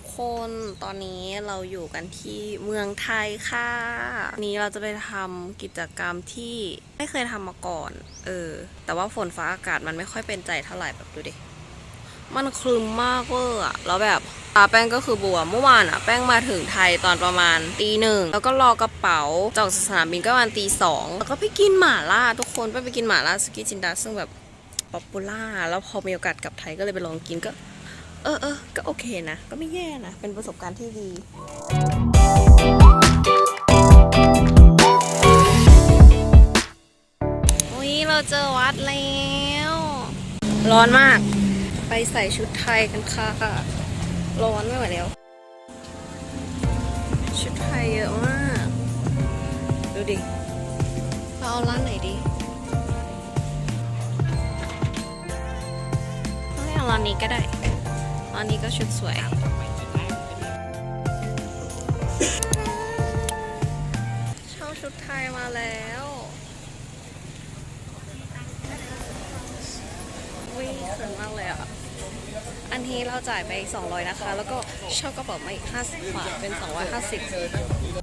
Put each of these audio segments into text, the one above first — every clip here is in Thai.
กคนตอนนี้เราอยู่กันที่เมืองไทยค่ะวันนี้เราจะไปทำกิจกรรมที่ไม่เคยทำมาก่อน เออ แต่ว่าฝนฟ้าอากาศมันไม่ค่อยเป็นใจเท่าไหร่แบบดูดิ มันคลึมมากเวอร์อะแล้วแบบตาแป้งก็คือบัวเมื่อวานอะแป้งมาถึงไทยตอนประมาณตีหนึ่งแล้วก็รอกระเป๋าจากสนามบินก็ประมาณตีสองแล้วก็ไปกินหม่าล่าทุกคนไปไปกินหม่าล่าสกิจินดาซึ่งแบบป๊อปปูล่าแล้วพอมีโอกาสกลับไทยก็เลยไปลองกินก็ เออเออก็โอเคนะ ก็ไม่แย่นะ เป็นประสบการณ์ที่ดี อุ้ยเราเจอวัดแล้ว ร้อนมาก ไปใส่ชุดไทยกันค่ะ ร้อนไม่ไหวแล้ว ชุดไทยเยอะมาก ดูดิ เราเอาร้านไหนดีไม่เอาร้านนี้ก็ได้ ร้านนี้ก็ชุดสวย เช่าชุดไทยมาแล้ววิ่งสวยมากเลยอะ อันนี้เราจ่ายไป 200 นะคะ แล้วก็เช่ากระเป๋ามาอีก50บาทเป็น 250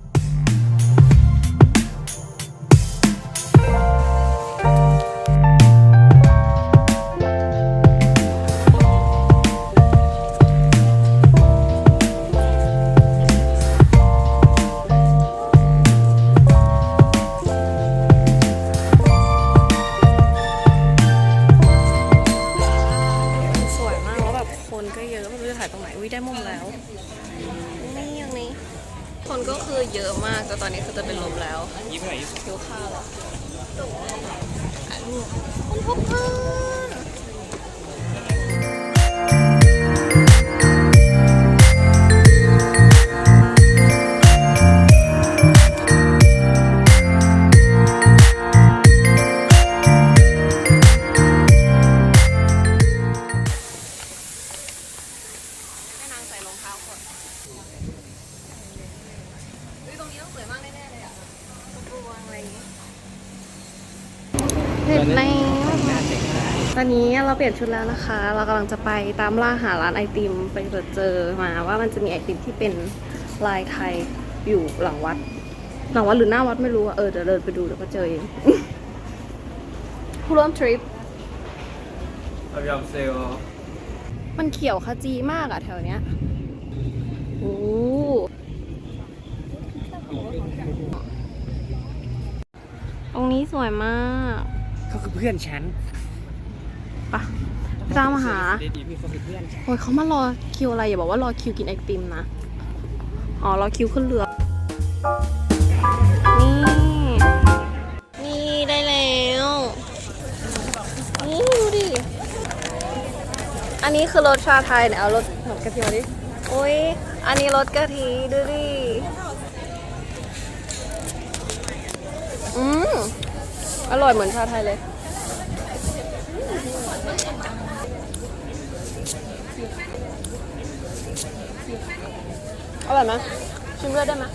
เยอะมากแต่ตอนนี้คือจะเป็นลมแล้วยิ้มหน่อยหิวข้าวแล้วคนพบผ้าให้ ตอนนี้เราเปลี่ยนชุดแล้วนะคะ เรากำลังจะไปตามล่าหาร้านไอติมไปเจอมาว่ามันจะมีไอติมที่เป็นลายไทยอยู่หลังวัด หลังวัดหรือหน้าวัดไม่รู้อะเออเดี๋ยวเดินไปดูเดี๋ยวก็เจอเองผู้ร่วมทริปเรายอมเซลล์มันเขียวขจีมากอะแถวเนี้ยโอ้ตรงนี้สวยมากเขาคือเพื่อนฉัน ปะไปตามหาเดดีพี่เขาโอ้ยเขามารอคิวอะไรอย่าบอกว่ารอคิวกินไอติมนะ อ๋อ รอคิวขึ้นเรือ นี่ นี่ได้แล้ว นี่ดูดิ อันนี้คือรสชาไทยเนี่ยเอารสหอมกะทิมาดิ โอ้ย อันนี้รสกะทิดูดิ อืม อร่อยเหมือนชาไทยเลย อร่อยไหมชิมด้วยได้ไหม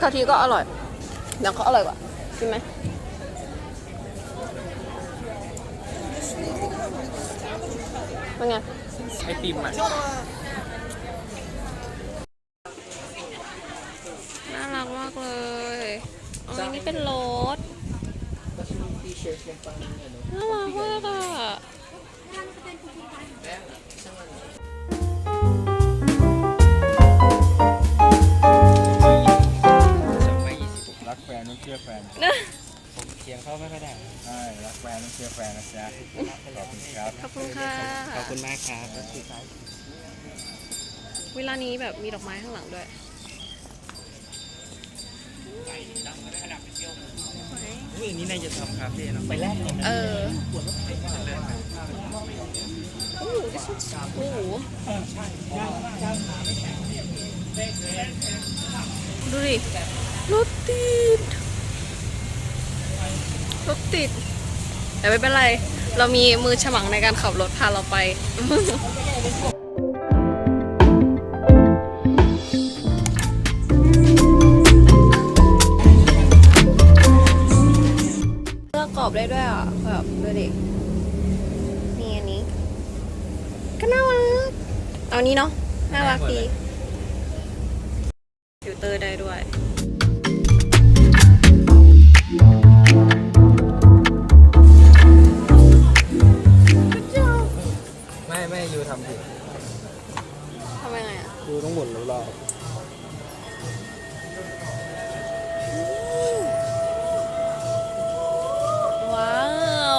กะทิก็อร่อยเดี๋ยวเขาอร่อยกว่าชิมไหมเป็นไง ไอติมอะ น่ารักมากเลย อ๋ออันนี้เป็นรถ น่ารักมากอะสองใบยี่สิบรักแฟนต้องเชื่อแฟนผมเคียงเข้าไม่ค่อยได้ใช่รักแฟนต้องเชื่อแฟนนะจ๊ะขอบคุณครับขอบคุณค่ะขอบคุณมากครับก็คือเวลานี้แบบมีดอกไม้ข้างหลังด้วย อุ้ยอันนี้นายจะทำคาเฟ่เนาะไปแรกเลยเออโอ้โหโอ้โหดูดิรถติดรถติด แต่ไม่เป็นไร เรามีมือฉมังในการขับรถพาเราไป นี้เนาะน่ารักดีฟิลเตอร์ได้ด้วยไม่ไม่ยูทำผิดทำไมไงอะยูต้องหมุนรอบว้า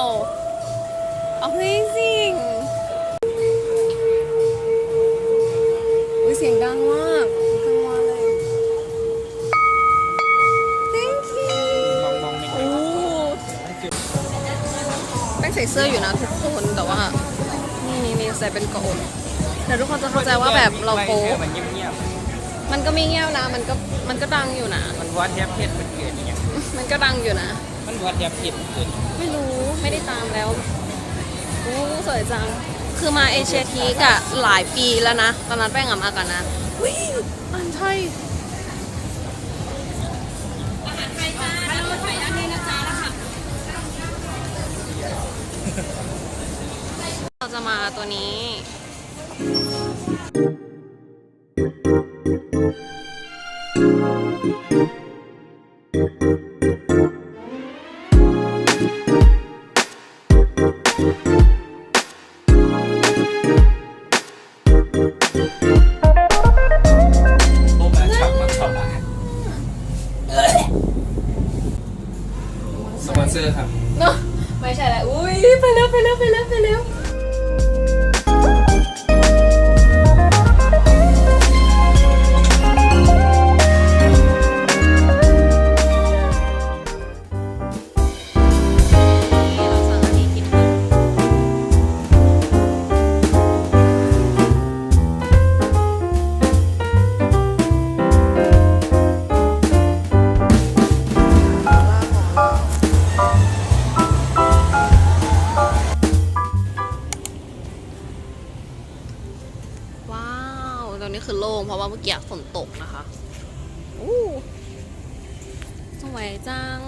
ว Amazing ส่เสื้ออยู่นะทุกคนแต่ว่า นี่นี่นี่ใส่เป็นกระอกเดี๋ยวทุกคนจะเข้าใจว่าแบบเราโป๊ะมันเงียบมันก็ไม่เงี้ยวนะมันก็มันก็ดังอยู่นะ ๆมันวัดแทบเพชรมันเกิดอย่างเงี้ยมันก็ดังอยู่นะ มันวัดแทบเพชรเกิดไม่รู้ไม่ได้ตามแล้วโอ้สวยจัง คือมาเอเชียทีกอะหลายปีแล้วนะ ตอนนั้นแป้งอะมากันนะวิอันไทย ตัวนี้โอ้แบบขับมาขับมาสปอนเซอร์ครับ เนาะไม่ใช่แล้วอุ้ยไปแล้วไปแล้วไปแล้วไปแล้ว ตรงนี้คือโล่งเพราะว่าเมื่อกี้ฝนตกนะคะอู้สวยจัง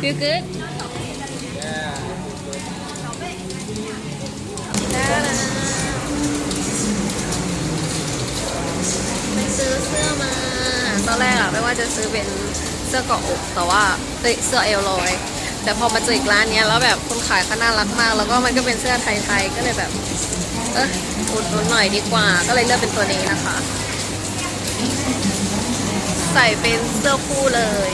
Feel good? ไป สื้อมา ตอนแรกอะไม่ว่าจะซื้อเป็นเสื้อเกาะอกแต่ว่าเอ้ยเสื้อเอลลอย แต่พอมาเจออีกร้านเนี้ยแล้วแบบคนขายเขาน่ารักมาก แล้วก็มันก็เป็นเสื้อไทยๆก็เลยแบบ เอออุดหนุนหน่อยดีกว่า ก็เลยเลือกเป็นตัวนี้นะคะ ใส่เป็นเสื้อคู่เลย